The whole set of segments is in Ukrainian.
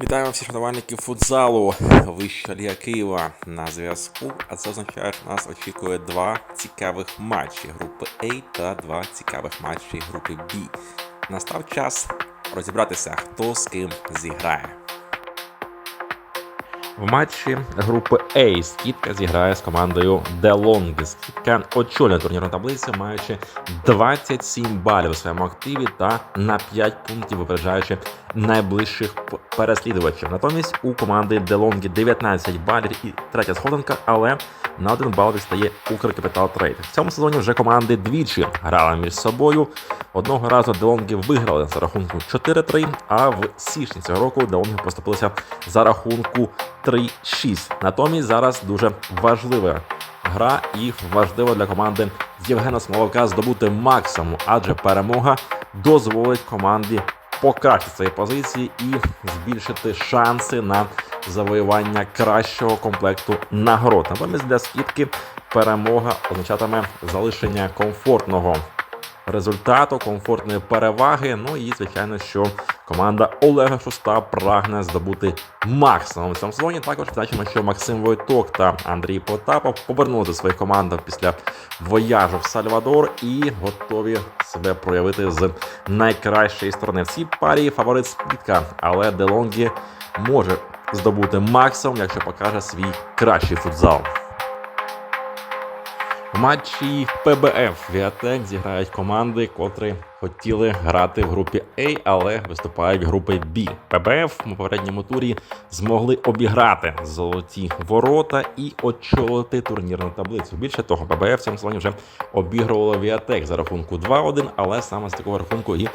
Вітаємо всіх шанувальників футзалу Вища Ліга Києва на зв'язку. А це означає, що нас очікує два цікавих матчі групи А та два цікавих матчі групи Б. Настав час розібратися, хто з ким зіграє. В матчі групи A Скітка зіграє з командою DeLonghi. Скітка очолює турнірну таблицю, маючи 27 балів у своєму активі та на 5 пунктів випереджаючи найближчих переслідувачів. Натомість у команди DeLonghi 19 балів і третя сходинка, але на один бал відстає Укркапітал Трейд. В цьому сезоні вже команди двічі грали між собою. Одного разу DeLonghi виграли за рахунком 4-3, а в січні цього року DeLonghi поступилися за рахунку 3-6. Натомість зараз дуже важлива гра і важливо для команди Євгена Смоловка здобути максимум, адже перемога дозволить команді покращити свої позиції і збільшити шанси на завоювання кращого комплекту нагород. Натомість для скидки перемога означатиме залишення комфортного результату, комфортної переваги. Ну і звичайно, що команда Олега Шуста прагне здобути максимум в цьому сезоні. Також бачимо, що Максим Войток та Андрій Потапов повернули до своїх команд після вояжу в Сальвадор і готові себе проявити з найкращої сторони. В цій парі фаворит Скидка, але Делонгі може здобути максимум, якщо покаже свій кращий футзал. В матчі ПБФ Віатек зіграють команди, котрі хотіли грати в групі А, але виступають в групі Б. ПБФ у попередньому турі змогли обіграти золоті ворота і очолити турнірну таблицю. Більше того, ПБФ в цьому сезоні вже обігрувало Віатек за рахунку 2-1, але саме з такого рахунку і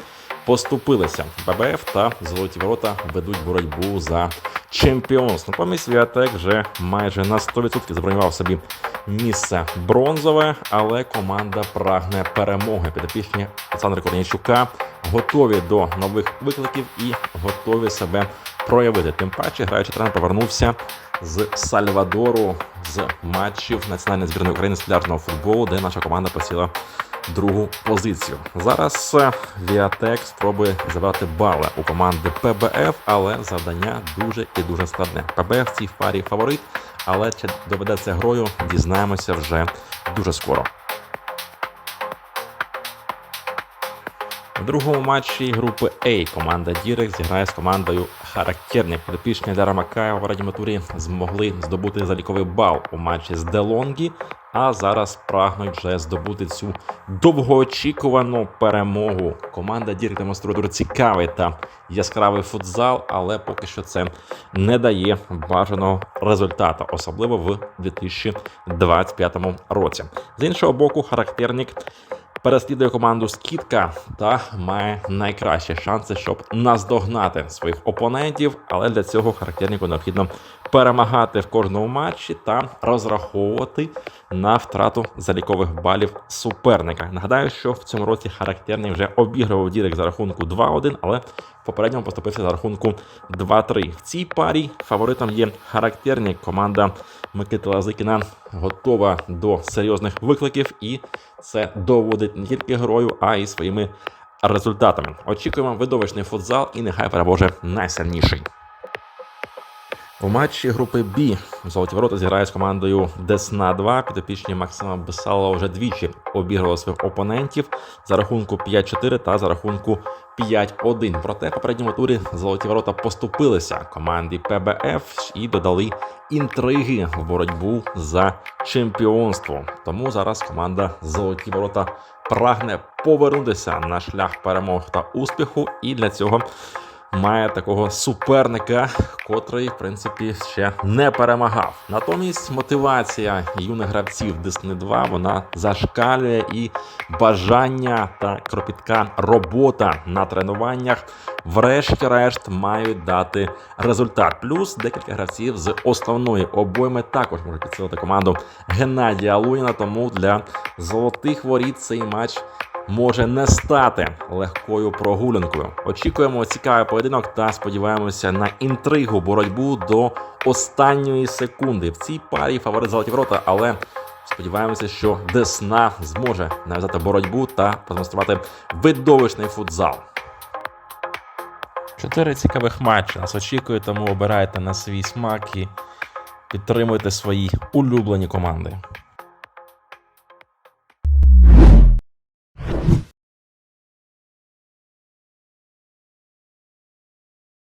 поступилися. ББФ та золоті ворота ведуть боротьбу за чемпіонство. Натомість Віатек вже майже на 100% забронював собі місце бронзове, але команда прагне перемоги. Підопічні Олександра Корнійчука готові до нових викликів і готові себе проявити. Тим паче, граючий тренер повернувся з Сальвадору з матчів національної збірної України з футболу, де наша команда посіла другу позицію. Зараз Віатек спробує забрати бали у команди ПБФ, але завдання дуже і дуже складне. ПБФ в цій парі фаворит, але чи доведеться грою, дізнаємося вже дуже скоро. В другому матчі групи А команда Дірек зіграє з командою Характерник. Підопічні Дара Макаєва в радіому турі змогли здобути заліковий бал у матчі з Делонгі, а зараз прагнуть вже здобути цю довгоочікувану перемогу. Команда Дірек демонструє дуже цікавий та яскравий футзал, але поки що це не дає бажаного результату, особливо в 2025 році. З іншого боку, характерник переслідує команду Скітка та має найкращі шанси, щоб наздогнати своїх опонентів. Але для цього характернику необхідно перемагати в кожному матчі та розраховувати на втрату залікових балів суперника. Нагадаю, що в цьому році характерник вже обігрував Дірек за рахунку 2-1, але в попередньому поступився за рахунку 2-3. В цій парі фаворитом є характерник. Команда Микити Лазикіна готова до серйозних викликів, і це доводить не тільки грою, а й своїми результатами. Очікуємо видовищний футзал і нехай переможе найсильніший. У матчі групи Б золоті ворота зіграє з командою Десна 2. Підопічні Максима Бесалова вже двічі обігрували своїх опонентів за рахунку 5-4 та за рахунку 5-1. Проте в попередньому турі золоті ворота поступилися команді ПБФ і додали інтриги в боротьбу за чемпіонство. Тому зараз команда Золоті ворота прагне повернутися на шлях перемог та успіху, і для цього має такого суперника, котрий, в принципі, ще не перемагав. Натомість мотивація юних гравців Десни 2 вона зашкалює і бажання та кропітка робота на тренуваннях, врешті-решт, мають дати результат. Плюс декілька гравців з основної обойми також можуть підсилити команду Геннадія Луніна. Тому для золотих воріт цей матч може не стати легкою прогулянкою. Очікуємо цікавий поєдинок та сподіваємося на інтригу боротьбу до останньої секунди. В цій парі фаворит золоті ворота, але сподіваємося, що Десна зможе нав'язати боротьбу та продемонструвати видовищний футзал. Чотири цікавих матчі нас очікує, тому обирайте на свій смак і підтримуйте свої улюблені команди.